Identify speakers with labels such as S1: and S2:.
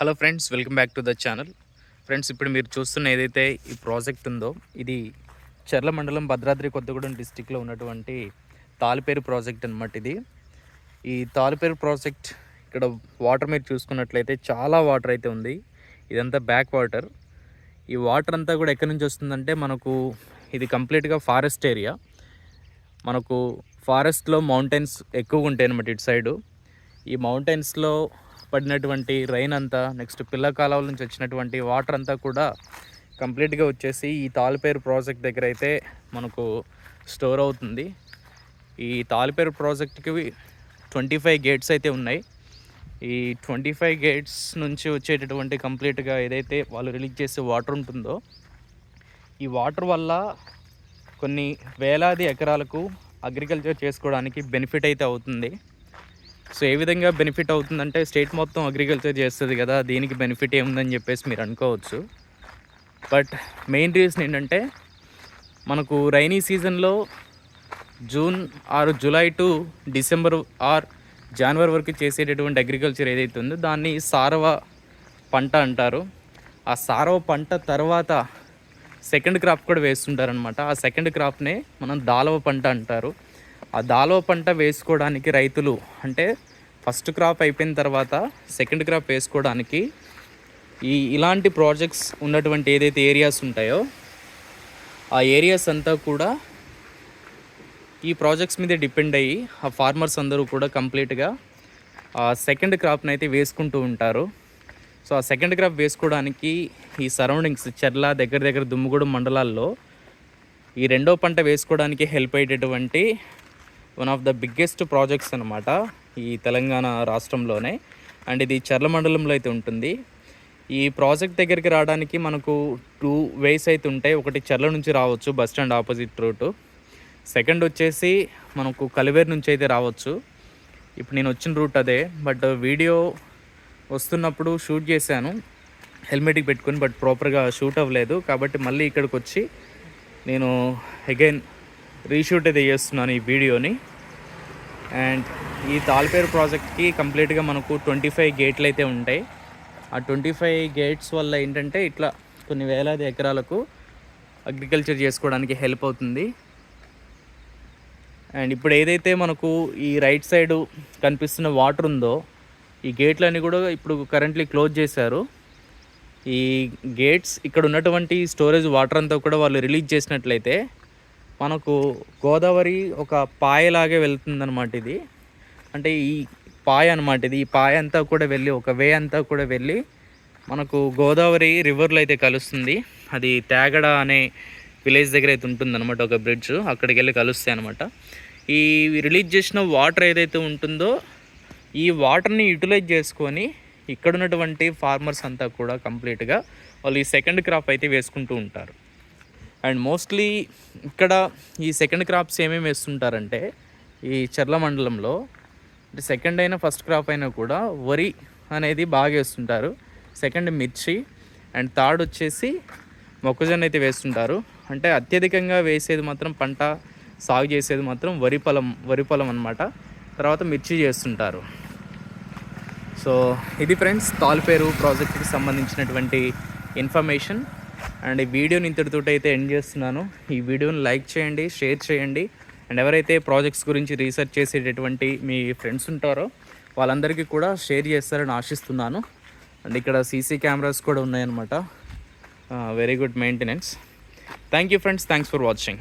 S1: Hello friends welcome back to the channel. Friends ఇప్పుడు మీరు చూస్తున్న ఏదైతే ఈ ప్రాజెక్ట్ ఉందో ఇది చర్ల మండలం భద్రాద్రి కొత్తగూడెం డిస్టిక్లో ఉన్నటువంటి తాలిపేరు ప్రాజెక్ట్ అనమాట ఇది. ఈ తాలిపేరు ప్రాజెక్ట్ ఇక్కడ వాటర్ మీరు చూసుకున్నట్లయితే చాలా వాటర్ అయితే ఉంది. ఇదంతా బ్యాక్ వాటర్. ఈ వాటర్ అంతా కూడా ఎక్కడి నుంచి వస్తుందంటే మనకు ఇది కంప్లీట్గా ఫారెస్ట్ ఏరియా. మనకు ఫారెస్ట్లో మౌంటైన్స్ ఎక్కువగా ఉంటాయి అనమాట ఇటు సైడు. ఈ మౌంటైన్స్లో పడినటువంటి రైన్ అంతా నెక్స్ట్ పిల్ల కాలువల నుంచి వచ్చినటువంటి వాటర్ అంతా కూడా కంప్లీట్గా వచ్చేసి ఈ తాలిపేరు ప్రాజెక్ట్ దగ్గర అయితే మనకు స్టోర్ అవుతుంది. ఈ తాలిపేరు ప్రాజెక్ట్కి ట్వంటీ ఫైవ్ గేట్స్ అయితే ఉన్నాయి. ఈ ట్వంటీ ఫైవ్ గేట్స్ నుంచి వచ్చేటటువంటి కంప్లీట్గా ఏదైతే వాళ్ళు రిలీజ్ చేసే వాటర్ ఉంటుందో ఈ వాటర్ వల్ల కొన్ని వేలాది ఎకరాలకు అగ్రికల్చర్ చేసుకోవడానికి బెనిఫిట్ అయితే అవుతుంది. సో ఏ విధంగా బెనిఫిట్ అవుతుందంటే స్టేట్ మొత్తం అగ్రికల్చర్ చేస్తుంది కదా దీనికి బెనిఫిట్ ఏముందని చెప్పేసి మీరు అనుకోవచ్చు. బట్ మెయిన్ రీజన్ ఏంటంటే మనకు రైనీ సీజన్లో జూన్ ఆరు July to December or January వరకు చేసేటటువంటి అగ్రికల్చర్ ఏదైతే ఉందో దాన్ని సారవ పంట అంటారు. ఆ సారవ పంట తర్వాత సెకండ్ క్రాప్ కూడా వేస్తుంటారనమాట ఆ సెకండ్ క్రాప్నే మనం దాలవ పంట అంటారు. ఆ దాలవ పంట వేసుకోవడానికి రైతులు అంటే ఫస్ట్ క్రాప్ అయిపోయిన తర్వాత సెకండ్ క్రాప్ వేసుకోవడానికి ఈ ఇలాంటి ప్రాజెక్ట్స్ ఉన్నటువంటి ఏదైతే ఏరియాస్ ఉంటాయో ఆ ఏరియాస్ అంతా కూడా ఈ ప్రాజెక్ట్స్ మీద డిపెండ్ అయ్యి ఆ ఫార్మర్స్ అందరూ కూడా కంప్లీట్గా ఆ సెకండ్ క్రాప్ని అయితే వేసుకుంటూ ఉంటారు. సో ఆ సెకండ్ క్రాప్ వేసుకోవడానికి ఈ సరౌండింగ్స్ చెర్ల దగ్గర దగ్గర దుమ్ముగూడెం మండలాల్లో ఈ రెండో పంట వేసుకోవడానికి హెల్ప్ అయ్యేటటువంటి one of the biggest projects అనమాట ఈ తెలంగాణ రాష్ట్రంలోనే. అండ్ ఇది చర్ల మండలంలో అయితే ఉంటుంది. ఈ ప్రాజెక్ట్ దగ్గరికి రావడానికి మనకు టూ వేస్ అయితే ఉంటాయి. ఒకటి చర్ల నుంచి రావచ్చు bus stand opposite route. Second వచ్చేసి మనకు కలివేరు నుంచి అయితే రావచ్చు. ఇప్పుడు నేను వచ్చిన రూట్ అదే. బట్ వీడియో వస్తున్నప్పుడు షూట్ చేశాను. హెల్మెట్కి పెట్టుకుని బట్ ప్రాపర్గా షూట్ అవ్వలేదు. కాబట్టి మళ్ళీ ఇక్కడికి వచ్చి నేను అగైన్ రీషూట్ అయితే చేస్తున్నాను ఈ వీడియోని. అండ్ ఈ తాల్పేరు ప్రాజెక్ట్కి కంప్లీట్గా మనకు ట్వంటీ ఫైవ్ గేట్లు అయితే ఉంటాయి. ఆ ట్వంటీ ఫైవ్ గేట్స్ వల్ల ఏంటంటే ఇట్లా కొన్ని వేలాది ఎకరాలకు అగ్రికల్చర్ చేసుకోవడానికి హెల్ప్ అవుతుంది. అండ్ ఇప్పుడు ఏదైతే మనకు ఈ రైట్ సైడ్ కనిపిస్తున్న వాటర్ ఉందో ఈ గేట్లన్నీ కూడా ఇప్పుడు కరెంట్లీ క్లోజ్ చేశారు. ఈ గేట్స్ ఇక్కడ ఉన్నటువంటి స్టోరేజ్ వాటర్ అంతా కూడా వాళ్ళు రిలీజ్ చేసినట్లయితే మనకు గోదావరి ఒక పాయలాగే వెళ్తుందన్నమాట ఇది. అంటే ఈ పాయ అనమాట ఇది. ఈ పాయ అంతా కూడా వెళ్ళి ఒక వే అంతా కూడా వెళ్ళి మనకు గోదావరి రివర్లో అయితే కలుస్తుంది. అది తేగడ అనే విలేజ్ దగ్గర అయితే ఉంటుందన్నమాట ఒక బ్రిడ్జ్. అక్కడికి వెళ్ళి కలుస్తాయి అనమాట ఈ రిలీజ్ చేసిన వాటర్ ఏదైతే ఉంటుందో ఈ వాటర్ని యూటిలైజ్ చేసుకొని ఇక్కడ ఉన్నటువంటి ఫార్మర్స్ అంతా కూడా కంప్లీట్గా వాళ్ళు ఈ సెకండ్ క్రాప్ అయితే వేసుకుంటూ ఉంటారు. అండ్ మోస్ట్లీ ఇక్కడ ఈ సెకండ్ క్రాప్స్ ఏమేమి వేస్తుంటారంటే ఈ చర్ల మండలంలో అంటే సెకండ్ అయినా ఫస్ట్ క్రాప్ అయినా కూడా వరి అనేది బాగా వేస్తుంటారు. సెకండ్ మిర్చి అండ్ థర్డ్ వచ్చేసి మొక్కజొన్న అయితే వేస్తుంటారు. అంటే అత్యధికంగా వేసేది మాత్రం పంట సాగు చేసేది మాత్రం వరి పొలం వరి పొలం అనమాట తర్వాత మిర్చి చేస్తుంటారు. సో ఇది ఫ్రెండ్స్ తాల్పేరు ప్రాజెక్ట్కి సంబంధించినటువంటి ఇన్ఫర్మేషన్. అండ్ ఈ వీడియోని ఇంతటితో అయితే ఎండ్ చేస్తున్నాను. ఈ వీడియోని లైక్ చేయండి షేర్ చేయండి. అండ్ ఎవరైతే ప్రాజెక్ట్స్ గురించి రీసెర్చ్ చేసేటటువంటి మీ ఫ్రెండ్స్ ఉంటారో వాళ్ళందరికీ కూడా షేర్ చేస్తారని ఆశిస్తున్నాను. అండ్ ఇక్కడ సీసీ కెమెరాస్ కూడా ఉన్నాయన్నమాట. Very good maintenance thank you friends thanks for watching